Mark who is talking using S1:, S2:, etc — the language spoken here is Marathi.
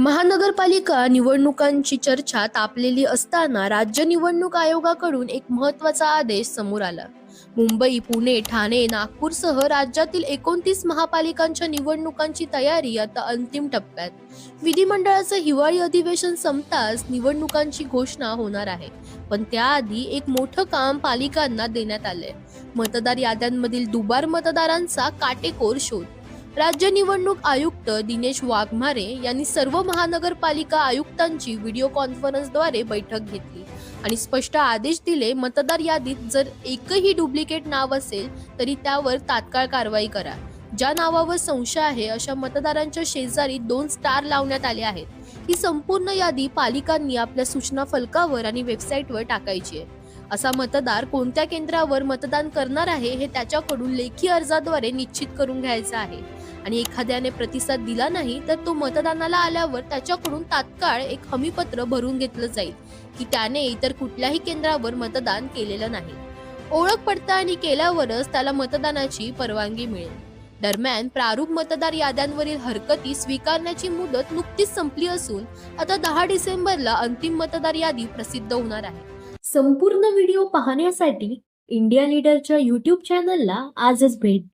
S1: महानगरपालिका निवडणुकांची चर्चा तापलेली असताना राज्य निवडणूक आयोगाकडून एक महत्त्वाचा आदेश समोर आला. मुंबई पुणे ठाणे नागपूरसह राज्यातील एकोणतीस महापालिकांच्या निवडणुकांची तयारी आता अंतिम टप्प्यात. विधिमंडळाचं हिवाळी अधिवेशन संपताच निवडणुकांची घोषणा होणार आहे. पण त्याआधी एक मोठं काम पालिकांना देण्यात आलंय. मतदार याद्यांमधील दुबार मतदारांचा काटेकोर शोध. राज्य निवडणूक आयुक्त दिनेश वाघमारे यांनी सर्व महानगरपालिका आयुक्तांची व्हिडिओ कॉन्फरन्सद्वारे बैठक घेतली आणि स्पष्ट आदेश दिले मतदार यादीत जर एकही डुप्लिकेट नाव असेल तरी त्यावर तात्काळ कारवाई करा. ज्या नावावर संशय आहे अशा मतदारांच्या शेजारी दोन स्टार लावण्यात आले आहेत. ही संपूर्ण यादी पालिकांनी आपल्या सूचना फलकावर आणि वेबसाईटवर टाकायची आहे. असा मतदार कोणत्या केंद्रावर मतदान करणार आहे हे त्याच्याकडून लेखी अर्जाद्वारे निश्चित करून घ्यायचं आहे. आणि एखाद्याने प्रतिसाद दिला नाही तर तो मतदानाला आल्यावर त्याच्याकडून तात्काळ एक हमीपत्र भरून घेतलं जाईल की त्याने इतर कुठल्याही केंद्रावर मतदान केलेलं नाही. ओळख पडताळणी केल्यावरच त्याला मतदानाची परवानगी मिळेल. दरम्यान प्रारूप मतदार याद्यांवरील हरकती स्वीकारण्याची मुदत नुकतीच संपली असून आता दहा डिसेंबरला अंतिम मतदार यादी प्रसिद्ध होणार आहे. संपूर्ण व्हिडिओ पाहण्यासाठी इंडिया लीडरच्या युट्यूब चॅनलला आजच भेट.